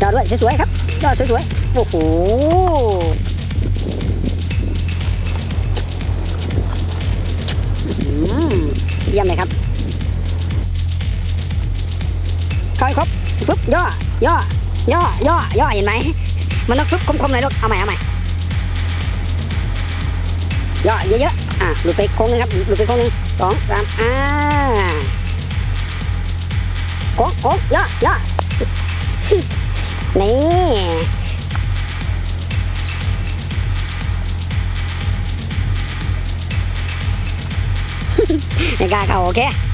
จอดด้วยสวยๆครับจอดสวยๆ โอ้โหเยี่ยมเลยครับคอยครบฟึบย่อย่อย่อย่อย่อเห็นไหมมันต้องฟึบคมๆเลยอยลูกเอาใหม่เอาใหม่ย่อเยอะๆอะหลุดไปโค้งนึงครับหลุดไปโค้งนึงสองสามอ่า โค้งโค้งย่อยอนี่ไม่กล้าเข้าโอเค